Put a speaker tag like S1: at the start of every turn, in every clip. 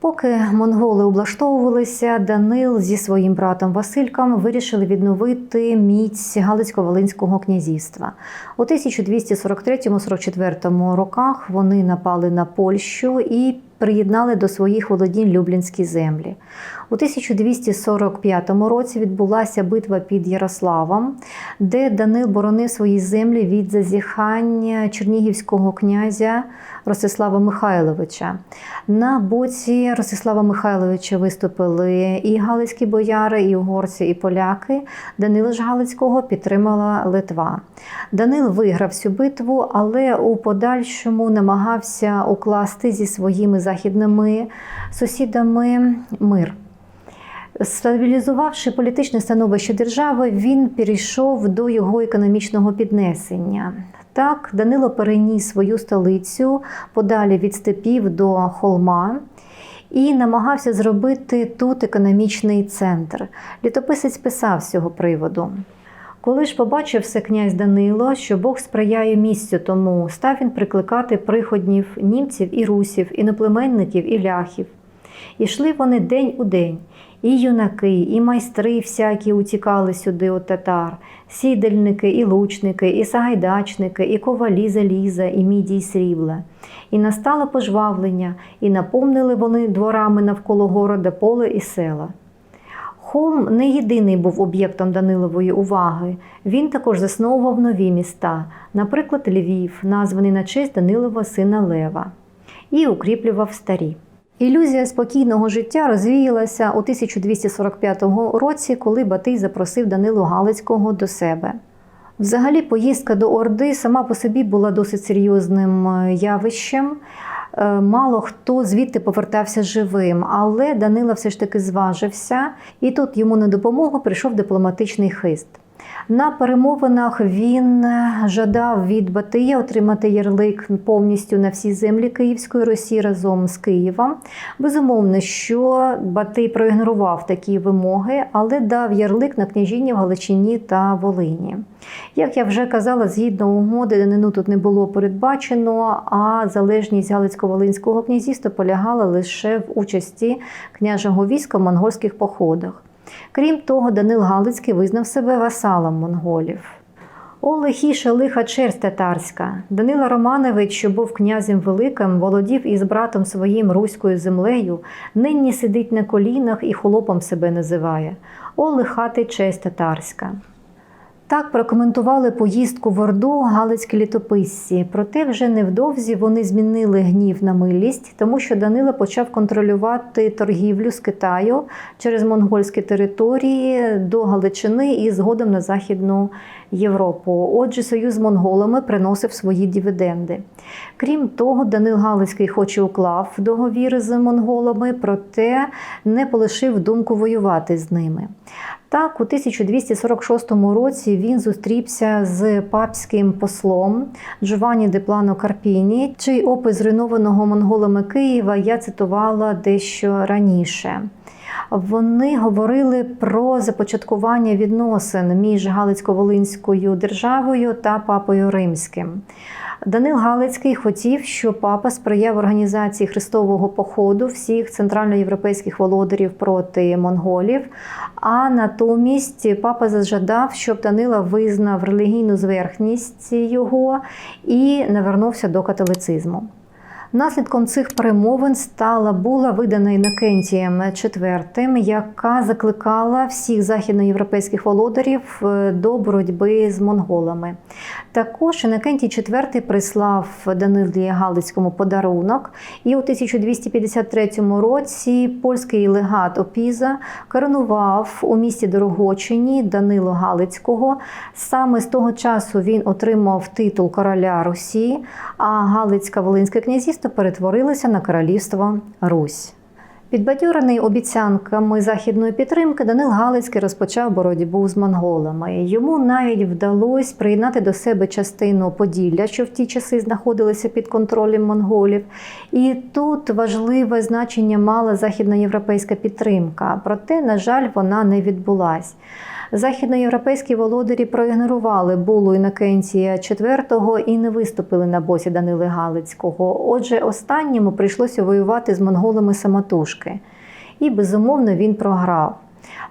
S1: Поки монголи облаштовувалися, Данил зі своїм братом Васильком вирішили відновити міць Галицько-Волинського князівства. У 1243-44 роках вони напали на Польщу і приєднали до своїх володінь Люблінські землі. У 1245 році відбулася битва під Ярославом, де Данил боронив свої землі від зазіхання чернігівського князя Ростислава Михайловича. На боці Ростислава Михайловича виступили і галицькі бояри, і угорці, і поляки. Данила ж Галицького підтримала Литва. Данил виграв цю битву, але у подальшому намагався укласти зі своїми західними сусідами мир. Стабілізувавши політичне становище держави, він перейшов до його економічного піднесення. Так, Данило переніс свою столицю подалі від степів до холма і намагався зробити тут економічний центр. Літописець писав з цього приводу. Коли ж побачив все князь Данило, що Бог сприяє місцю тому, став він прикликати приходнів німців і русів, іноплеменників і ляхів. Ішли вони день у день, і юнаки, і майстри всякі утікали сюди от татар, сідельники, і лучники, і сагайдачники, і ковалі заліза, і міді й срібла. І настало пожвавлення, і наповнили вони дворами навколо города поле і села. Холм не єдиний був об'єктом Данилової уваги. Він також засновував нові міста, наприклад, Львів, названий на честь Данилова сина Лева, і укріплював старі. Ілюзія спокійного життя розвіялася у 1245 році, коли Батий запросив Данилу Галицького до себе. Взагалі, поїздка до Орди сама по собі була досить серйозним е, явищем. Е, Мало хто звідти повертався живим, але Данила все ж таки зважився, і тут йому на допомогу прийшов дипломатичний хист. На перемовинах він жадав від Батия отримати ярлик повністю на всі землі Київської Росії разом з Києвом. Безумовно, що Батий проігнорував такі вимоги, але дав ярлик на княжіння в Галичині та Волині. Як я вже казала, згідно угоди, данину тут не було передбачено, а залежність Галицько-Волинського князівства полягала лише в участі княжого війська в монгольських походах. Крім того, Данил Галицький визнав себе васалом монголів. О лихіше лиха черсть татарська. Данила Романович, що був князем великим, володів із братом своїм руською землею, нині сидить на колінах і холопом себе називає. О лиха ти честь татарська. Так прокоментували поїздку в Орду галицькі літописці. Проте вже невдовзі вони змінили гнів на милість, тому що Данила почав контролювати торгівлю з Китаю через монгольські території до Галичини і згодом на Західну Європу. Отже, союз з монголами приносив свої дивіденди. Крім того, Данил Галицький хоч і уклав договір з монголами, проте не полишив думку воювати з ними. Так, у 1246 році він зустрівся з папським послом Джованні де Плано Карпіні, чий опис зруйнованого монголами Києва я цитувала дещо раніше. Вони говорили про започаткування відносин між Галицько-Волинською державою та папою Римським. Данил Галицький хотів, щоб папа сприяв організації хрестового походу всіх центральноєвропейських володарів проти монголів. А натомість папа зажадав, щоб Данила визнав релігійну зверхність його і навернувся до католицизму. Наслідком цих перемовин стала була видана Інокентієм IV, яка закликала всіх західноєвропейських володарів е, до боротьби з монголами. Також Інокентій IV прислав Данилі Галицькому подарунок, і у 1253 році польський легат Опіза коронував у місті Дорогочині Данило Галицького. Саме з того часу він отримав титул короля Русі, а Галицька Волинське князівство перетворилося на королівство Русь. Підбадьорений обіцянками західної підтримки, Данил Галицький розпочав боротьбу з монголами. Йому навіть вдалося приєднати до себе частину Поділля, що в ті часи знаходилися під контролем монголів. І тут важливе значення мала західноєвропейська підтримка. Проте, на жаль, вона не відбулась. Західноєвропейські володарі проігнорували булу Інокентія IV і не виступили на боці Данили Галицького. Отже, останньому прийшлося воювати з монголами самотужки. І безумовно він програв.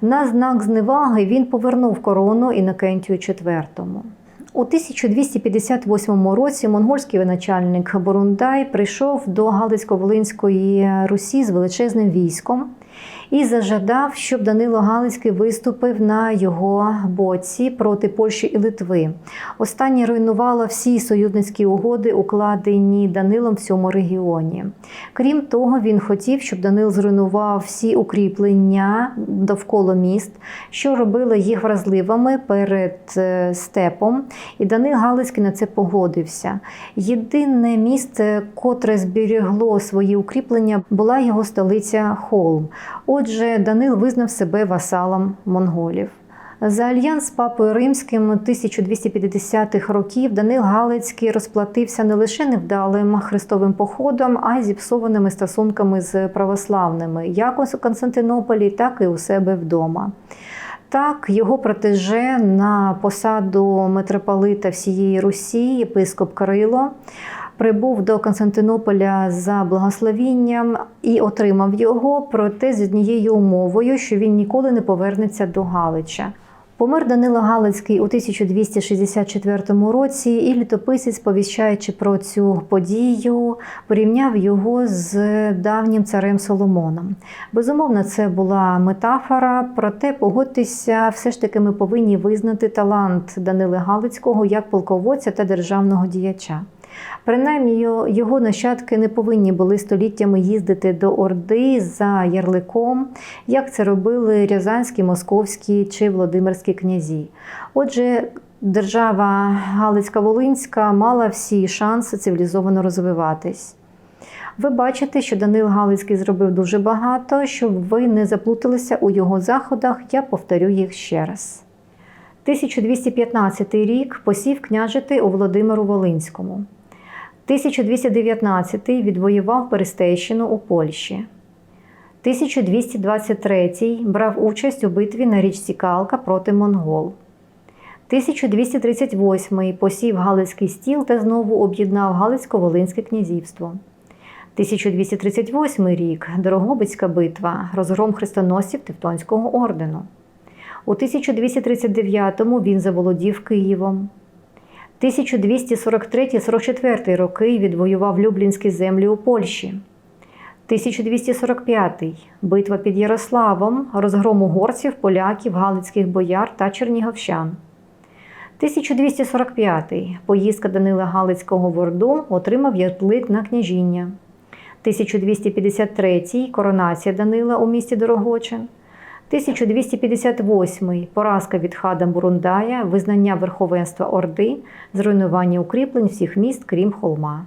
S1: На знак зневаги він повернув корону Інокентію IV. У 1258 році монгольський воєначальник Борундай прийшов до Галицько-Волинської Русі з величезним військом і зажадав, щоб Данило Галицький виступив на його боці проти Польщі і Литви. Останнє руйнувало всі союзницькі угоди, укладені Данилом в цьому регіоні. Крім того, він хотів, щоб Данил зруйнував всі укріплення довкола міст, що робило їх вразливими перед е, степом. І Данил Галицький на це погодився. Єдине місце, котре зберігло свої укріплення, була його столиця Холм. Отже, Данил визнав себе васалом монголів. За альянс з папою римським 1250-х років Данил Галицький розплатився не лише невдалим хрестовим походом, а й зіпсованими стосунками з православними, як у Константинополі, так і у себе вдома. Так, його протеже на посаду митрополита всієї Русі, єпископ Кирило, прибув до Константинополя за благословінням і отримав його, проте з однією умовою, що він ніколи не повернеться до Галича. Помер Данило Галицький у 1264 році, і літописець, повіщаючи про цю подію, порівняв його з давнім царем Соломоном. Безумовно, це була метафора, проте погодьтеся, все ж таки ми повинні визнати талант Данили Галицького як полководця та державного діяча. Принаймні, його нащадки не повинні були століттями їздити до Орди за ярликом, як це робили рязанські, московські чи Володимирські князі. Отже, держава Галицька-Волинська мала всі шанси цивілізовано розвиватись. Ви бачите, що Данил Галицький зробив дуже багато, щоб ви не заплуталися у його заходах, я повторю їх ще раз. 1215 рік посів княжити у Володимиру Волинському. 1219 відвоював Перестейщину у Польщі. 1223 брав участь у битві на річці Калка проти монгол. 1238 посів Галицький стіл та знову об'єднав Галицько-Волинське князівство. 1238 рік Дорогобицька битва, розгром хрестоносців Тевтонського ордену. У 1239-му він заволодів Києвом. 1243-44 роки відвоював Люблінські землі у Польщі. 1245 битва під Ярославом, розгром угорців, поляків, галицьких бояр та чернігівщан. 1245 поїздка Данила Галицького в Орду отримав ярлик на княжіння. 1253 коронація Данила у місті Дорогочин. 1258 поразка від хада Бурундая, визнання верховенства Орди, зруйнування укріплень всіх міст, крім холма.